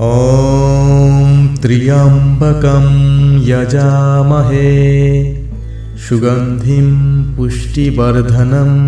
ॐ त्र्यम्बकं यजामहे सुगन्धिं पुष्टिवर्धनम्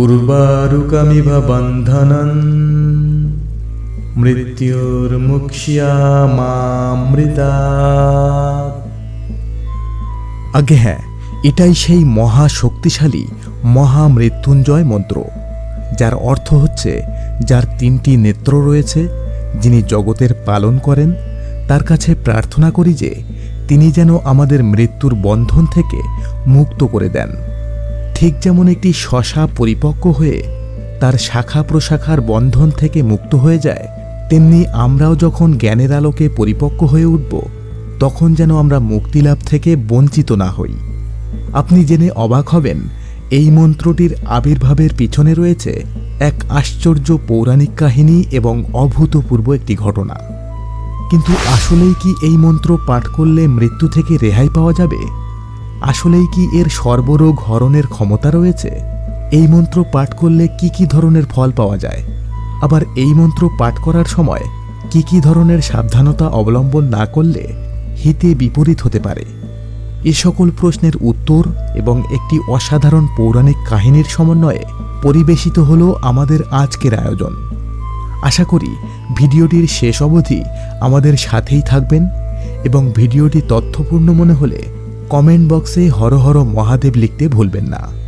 उर्वारुकमिव बन्धनन् मृत्युर्मुक्ष्यामामृतात् আগে হ্যাঁ এটাই সেই মহা শক্তিশালী মহা মৃত্যুঞ্জয় মন্ত্র যার অর্থ হচ্ছে যার তিনটি নেত্র রয়েছে যিনি জগতের পালন করেন, তার কাছে প্রার্থনা করি যে তিনি যেন আমাদের মৃত্যুর বন্ধন থেকে মুক্ত করে দেন। ঠিক যেমন একটি শশা পরিপক্ক হয়ে তার শাখা প্রশাখার বন্ধন থেকে মুক্ত হয়ে যায়, তেমনি আমরাও যখন জ্ঞানের আলোকে পরিপক্ক হয়ে উঠব, তখন যেন আমরা মুক্তিলাভ থেকে বঞ্চিত না হই। আপনি জেনে অবাক হবেন, এই মন্ত্রটির আবির্ভাবের পিছনে রয়েছে এক আশ্চর্য পৌরাণিক কাহিনী এবং অভূতপূর্ব একটি ঘটনা। কিন্তু আসলেই কি এই মন্ত্র পাঠ করলে মৃত্যু থেকে রেহাই পাওয়া যাবে? আসলেই কি এর সর্বরোগ হরণের ক্ষমতা রয়েছে? এই মন্ত্র পাঠ করলে কি কি ধরনের ফল পাওয়া যায়? আবার এই মন্ত্র পাঠ করার সময় কি কি ধরনের সাবধানতা অবলম্বন না করলে হিতে বিপরীত হতে পারে? এ সকল প্রশ্নের উত্তর এবং একটি অসাধারণ পৌরাণিক কাহিনীর সমন্বয়ে পরিবেশিত হল আমাদের আজকের আয়োজন। আশা করি ভিডিওটির শেষ অবধি আমাদের সাথেই থাকবেন এবং ভিডিওটি তথ্যপূর্ণ মনে হলে কমেন্ট বক্সে হর হর মহাদেব লিখতে ভুলবেন না।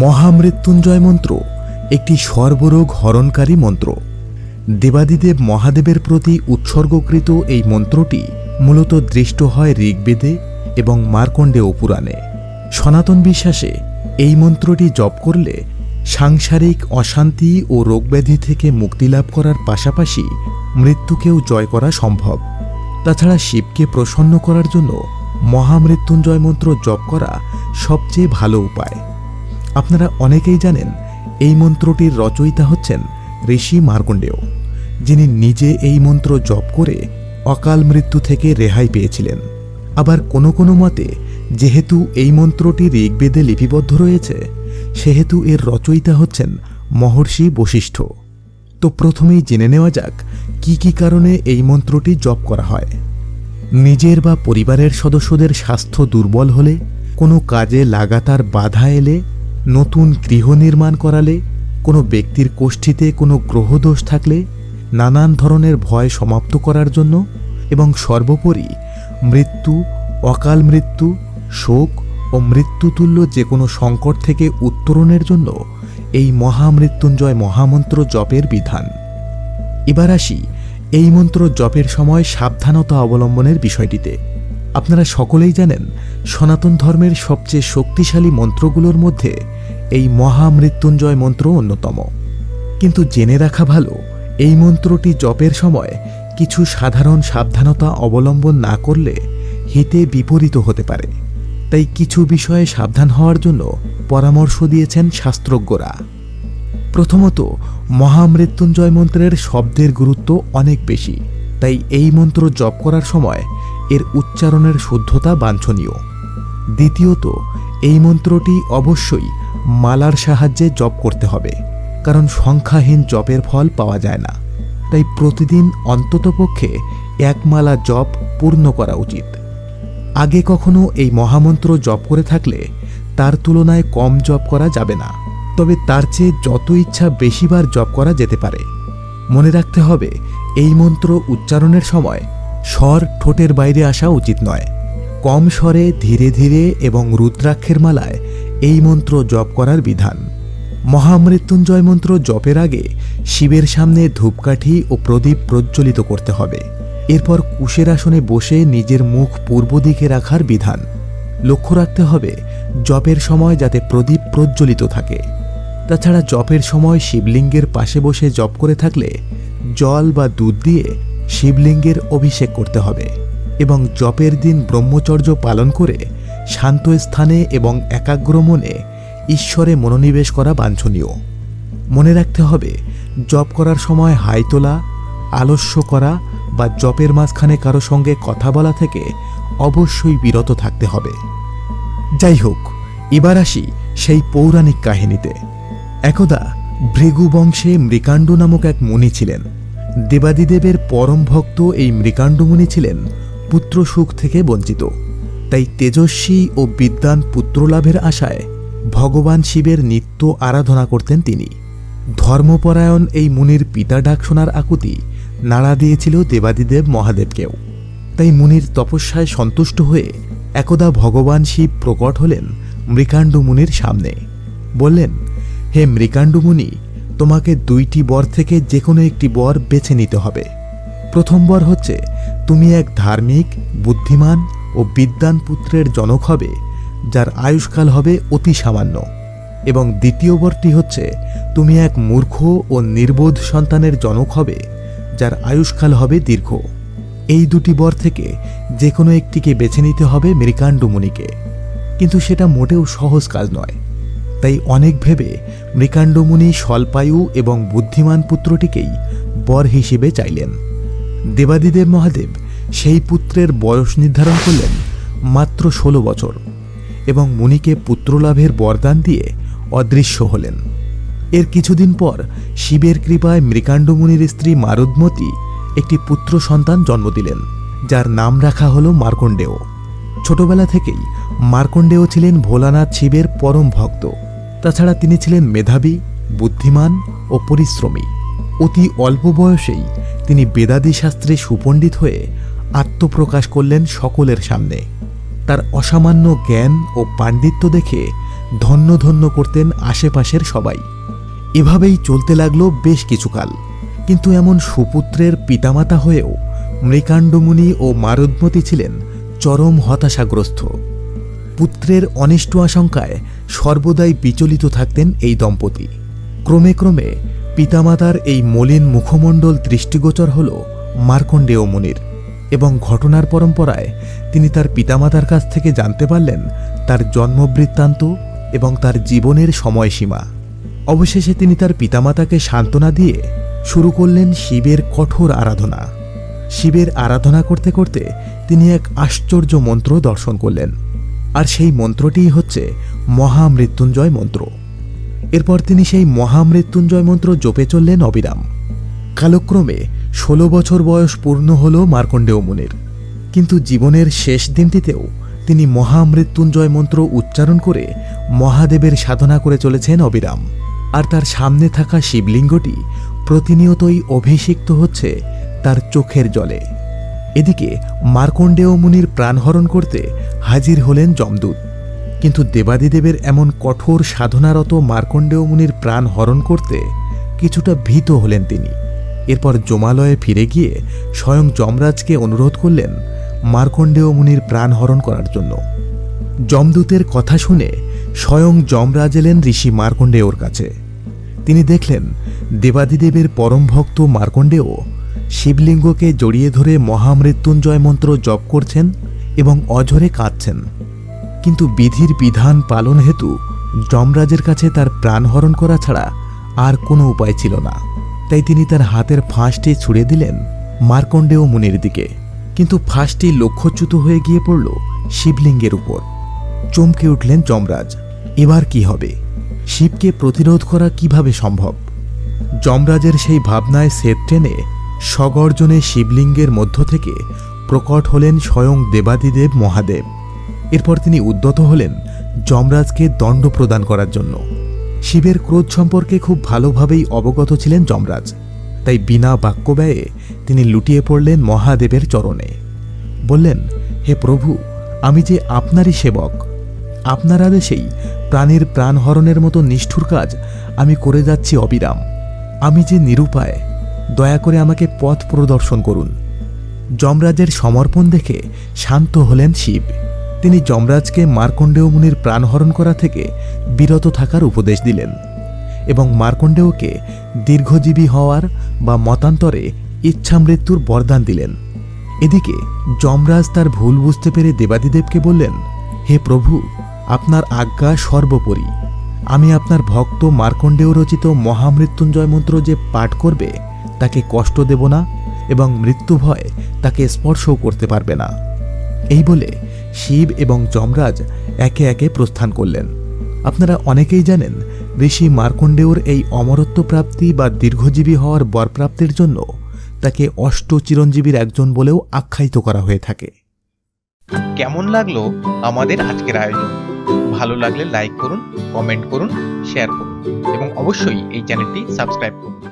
মহামৃত্যুঞ্জয় মন্ত্র, একটি সর্বরোগ হরণকারী মন্ত্র। দেবাদিদেব মহাদেবের প্রতি উৎসর্গকৃত এই মন্ত্রটি মূলত দৃষ্ট হয় ঋগ্বেদে এবং মার্কণ্ডে পুরাণে। সনাতন বিশ্বাসে এই মন্ত্রটি জপ করলে সাংসারিক অশান্তি ও রোগব্যাধি থেকে মুক্তিলাভ করার পাশাপাশি মৃত্যুকেও জয় করা সম্ভব। তাছাড়া শিবকে প্রসন্ন করার জন্য মহামৃত্যুঞ্জয় মন্ত্র জপ করা সবচেয়ে ভালো উপায়। আপনারা অনেকেই জানেন, এই মন্ত্রটির রচয়িতা হচ্ছেন ঋষি মার্কণ্ডেয়, যিনি নিজে এই মন্ত্র জপ করে অকাল মৃত্যু থেকে রেহাই পেয়েছিলেন। আবার কোনো কোনো মতে, যেহেতু এই মন্ত্রটি ঋগ্বেদে লিপিবদ্ধ রয়েছে, সেহেতু এর রচয়িতা হচ্ছেন মহর্ষি বশিষ্ঠ। তো প্রথমেই জেনে নেওয়া যাক, কি কি কারণে এই মন্ত্রটি জপ করা হয়। নিজের বা পরিবারের সদস্যদের স্বাস্থ্য দুর্বল হলে, কোনো কাজে লাগাতার বাধা এলে নতুন গৃহ নির্মাণ করালে, কোনো ব্যক্তির কোষ্ঠীতে কোনো গ্রহদোষ থাকলে, নানান ধরনের ভয় সমাপ্ত করার জন্য এবং সর্বোপরি মৃত্যু, অকাল মৃত্যু, শোক ও মৃত্যুতুল্য যে কোনো সংকট থেকে উত্তরণের জন্য এই মহামৃত্যুঞ্জয় মহামন্ত্র জপের বিধান। এবার আসি এই মন্ত্র জপের সময় সাবধানতা অবলম্বনের বিষয়টিতে। আপনারা সকলেই জানেন, সনাতন ধর্মের সবচেয়ে শক্তিশালী মন্ত্রগুলোর মধ্যে এই মহামৃত্যুঞ্জয় মন্ত্র অন্যতম। কিন্তু জেনে রাখা ভালো, এই মন্ত্রটি জপের সময় কিছু সাধারণ সাবধানতা অবলম্বন না করলে হিতে বিপরীত হতে পারে। তাই কিছু বিষয়ে সাবধান হওয়ার জন্য পরামর্শ দিয়েছেন শাস্ত্রজ্ঞরা। প্রথমত, মহামৃত্যুঞ্জয় মন্ত্রের শব্দের গুরুত্ব অনেক বেশি, তাই এই মন্ত্র জপ করার সময় এর উচ্চারণের শুদ্ধতা বাঞ্ছনীয়। দ্বিতীয়ত, এই মন্ত্রটি অবশ্যই মালার সাহায্যে জপ করতে হবে, কারণ সংখ্যাহীন জপের ফল পাওয়া যায় না। তাই প্রতিদিন অন্ততপক্ষে এক মালা জপ পূর্ণ করা উচিত। আগে কখনো এই মহামন্ত্র জপ করে থাকলে তার তুলনায় কম জপ করা যাবে না, তবে তার চেয়ে যত ইচ্ছা বেশিবার জপ করা যেতে পারে। মনে রাখতে হবে, এই মন্ত্র উচ্চারণের সময় স্বর ঠোঁটের বাইরে আসা উচিত নয়। কম স্বরে, ধীরে ধীরে এবং রুদ্রাক্ষের মালায় এই মন্ত্র জপ করার বিধান। মহামৃত্যুঞ্জয় মন্ত্র জপের আগে শিবের সামনে ধূপকাঠি ও প্রদীপ প্রজ্বলিত করতে হবে। এরপর কুশের আসনে বসে নিজের মুখ পূর্ব দিকে রাখার বিধান। লক্ষ্য রাখতে হবে, জপের সময় যাতে প্রদীপ প্রজ্বলিত থাকে। তাছাড়া জপের সময় শিবলিঙ্গের পাশে বসে জপ করে থাকলে জল বা দুধ দিয়ে শিবলিঙ্গের অভিষেক করতে হবে এবং জপের দিন ব্রহ্মচর্য পালন করে শান্ত স্থানে এবং একাগ্র মনে ঈশ্বরে মনোনিবেশ করা বাঞ্ছনীয়। মনে রাখতে হবে, জপ করার সময় হাই তোলা, আলস্য করা বা জপের মাঝখানে কারও সঙ্গে কথা বলা থেকে অবশ্যই বিরত থাকতে হবে। যাই হোক, এবার আসি সেই পৌরাণিক কাহিনীতে। একদা ভৃগু বংশে মৃকাণ্ডু নামক এক মুনি ছিলেন। দেবাদিদেবের পরম ভক্ত এই মৃকাণ্ডু মুনি ছিলেন পুত্র সুখ থেকে বঞ্চিত। তাই তেজস্বী ও বিদ্বান পুত্রলাভের আশায় ভগবান শিবের নিত্য আরাধনা করতেন তিনি। ধর্মপরায়ণ এই মুনির পিতা ডাক শোনার আকুতি নাড়া দিয়েছিল দেবাদিদেব মহাদেবকেও। তাই মুনির তপস্যায় সন্তুষ্ট হয়ে একদা ভগবান শিব প্রকট হলেন মৃকাণ্ডু মুনির সামনে। বললেন, হে মৃকাণ্ডু মুনি তোমাকে দুইটি বর থেকে যে কোনো একটি বর বেছে নিতে হবে। প্রথম বর হচ্ছে, তুমি এক ধার্মিক, বুদ্ধিমান ও বিদ্বান পুত্রের জনক হবে, যার আয়ুষ্কাল হবে অতি সামান্য। এবং দ্বিতীয় বরটি হচ্ছে, তুমি এক মূর্খ ও নির্বোধ সন্তানের জনক হবে, যার আয়ুষ্কাল হবে দীর্ঘ। এই দুটি বর থেকে যে কোনো একটিকে বেছে নিতে হবে মৃকাণ্ডু মুনিকে কিন্তু সেটা মোটেও সহজ কাজ নয়। তাই অনেক ভেবে মৃকাণ্ডমুনি স্বল্পায়ু এবং বুদ্ধিমান পুত্রটিকেই বর হিসেবে চাইলেন। দেবাদিদেব মহাদেব সেই পুত্রের বয়স নির্ধারণ করলেন মাত্র ষোলো বছর এবং মুনিকে পুত্রলাভের বরদান দিয়ে অদৃশ্য হলেন। এর কিছুদিন পর শিবের কৃপায় মৃকাণ্ডমুনির স্ত্রী মারুদমতি একটি পুত্র সন্তান জন্ম দিলেন, যার নাম রাখা হল মার্কণ্ডেয়। ছোটবেলা থেকেই মার্কণ্ডেয় ছিলেন ভোলানাথ শিবের পরম ভক্ত। তাছাড়া তিনি ছিলেন মেধাবী, বুদ্ধিমান ও পরিশ্রমী। অতি অল্প বয়সেই তিনি বেদাদি শাস্ত্রে সুপণ্ডিত হয়ে আত্মপ্রকাশ করলেন সকলের সামনে। তার অসামান্য জ্ঞান ও পাণ্ডিত্য দেখে ধন্য ধন্য করতেন আশেপাশের সবাই। এভাবেই চলতে লাগল বেশ কিছুকাল। কিন্তু এমন সুপুত্রের পিতামাতা হয়েও মৃকাণ্ডমুনি ও মারুদমতি ছিলেন চরম হতাশাগ্রস্ত। পুত্রের অনিষ্ট আশঙ্কায় সর্বদাই বিচলিত থাকতেন এই দম্পতি। ক্রমে ক্রমে পিতামাতার এই মলিন মুখমণ্ডল দৃষ্টিগোচর হল মার্কণ্ডেয় মুনির এবং ঘটনার পরম্পরায় তিনি তার পিতামাতার কাছ থেকে জানতে পারলেন তার জন্মবৃত্তান্ত এবং তার জীবনের সময়সীমা। অবশেষে তিনি তার পিতামাতাকে সান্ত্বনা দিয়ে শুরু করলেন শিবের কঠোর আরাধনা। শিবের আরাধনা করতে করতে তিনি এক আশ্চর্য মন্ত্র দর্শন করলেন। আর সেই মন্ত্রটিই হচ্ছে মহামৃত্যুঞ্জয় মন্ত্র। এরপর তিনি সেই মহামৃত্যুঞ্জয় মন্ত্র জপে চললেন অবিরাম। কালক্রমে ষোলো বছর বয়স পূর্ণ হল মার্কণ্ডেয় মুনির। কিন্তু জীবনের শেষ দিনটিতেও তিনি মহামৃত্যুঞ্জয় মন্ত্র উচ্চারণ করে মহাদেবের সাধনা করে চলেছেন অবিরাম। আর তার সামনে থাকা শিবলিঙ্গটি প্রতিনিয়তই অভিষিক্ত হচ্ছে তার চোখের জলে। এদিকে মার্কণ্ডেয় মুনির প্রাণহরণ করতে হাজির হলেন যমদূত। কিন্তু দেবাদিদেবের এমন কঠোর সাধনারত মার্কণ্ডেয় মুনির প্রাণ হরণ করতে কিছুটা ভীত হলেন তিনি। এরপর জমালয়ে ফিরে গিয়ে স্বয়ং যমরাজকে অনুরোধ করলেন মার্কণ্ডেয় মুনির প্রাণ হরণ করার জন্য। যমদূতের কথা শুনে স্বয়ং যমরাজ এলেন ঋষি মার্কণ্ডেয়র কাছে। তিনি দেখলেন দেবাদিদেবের পরম ভক্ত মার্কণ্ডেয় শিবলিঙ্গকে জড়িয়ে ধরে মহামৃত্যুঞ্জয় মন্ত্র জপ করছেন এবং অঝরে কাঁদছেন। কিন্তু বিধির বিধান পালন হেতু যমরাজের কাছে তার প্রাণহরণ করা ছাড়া আর কোনো উপায় ছিল না। তাই তিনি তার হাতের ফাঁসটি ছুড়ে দিলেন মার্কণ্ডেয় মুনির দিকে। কিন্তু ফাঁসটি লক্ষ্যচ্যুত হয়ে গিয়ে পড়ল শিবলিঙ্গের উপর। চমকে উঠলেন যমরাজ, এবার কি হবে? শিবকে প্রতিরোধ করা কীভাবে সম্ভব? যমরাজের সেই ভাবনায় সেত টেনে সগর্জনে শিবলিঙ্গের মধ্য থেকে প্রকট হলেন স্বয়ং দেবাদিদেব মহাদেব। এরপর তিনি উদ্যত হলেন যমরাজকে দণ্ড প্রদান করার জন্য। শিবের ক্রোধ সম্পর্কে খুব ভালোভাবেই অবগত ছিলেন যমরাজ। তাই বিনা বাক্য ব্যয়ে তিনি লুটিয়ে পড়লেন মহাদেবের চরণে। বললেন, হে প্রভু, আমি যে আপনারই সেবক, আপনার আদেশেই প্রাণীর প্রাণহরণের মতো নিষ্ঠুর কাজ আমি করে যাচ্ছি অবিরাম। আমি যে নিরুপায় দয়া করে আমাকে পথ প্রদর্শন করুন। যমরাজের সমর্পণ দেখে শান্ত হলেন শিব। তিনি যমরাজকে মার্কণ্ডেয় মুনির প্রাণহরণ করা থেকে বিরত থাকার উপদেশ দিলেন এবং মার্কণ্ডেয়কে দীর্ঘজীবী হওয়ার বা মতান্তরে ইচ্ছা মৃত্যুর বরদান দিলেন। এদিকে যমরাজ তার ভুল বুঝতে পেরে দেবাদিদেবকে বললেন, হে প্রভু, আপনার আজ্ঞা সর্বোপরি। আমি আপনার ভক্ত মার্কণ্ডেয় রচিত মহামৃত্যুঞ্জয় মন্ত্র যে পাঠ করবে তাকে কষ্ট দেব না এবং মৃত্যু ভয় তাকে স্পর্শও করতে পারবে না। এই বলে শিব এবং যমরাজ একে একে প্রস্থান করলেন। আপনারা অনেকেই জানেন ঋষি মার্কণ্ডেয়র এই অমরত্ব প্রাপ্তি বা দীর্ঘজীবী হওয়ার বরপ্রাপ্তির জন্য তাকে অষ্ট চিরঞ্জীবীর একজন বলেও আখ্যায়িত করা হয়ে থাকে। কেমন লাগল আমাদের আজকের আয়োজন? ভালো লাগলে লাইক করুন কমেন্ট করুন শেয়ার করুন এবং অবশ্যই এই চ্যানেলটি সাবস্ক্রাইব করুন।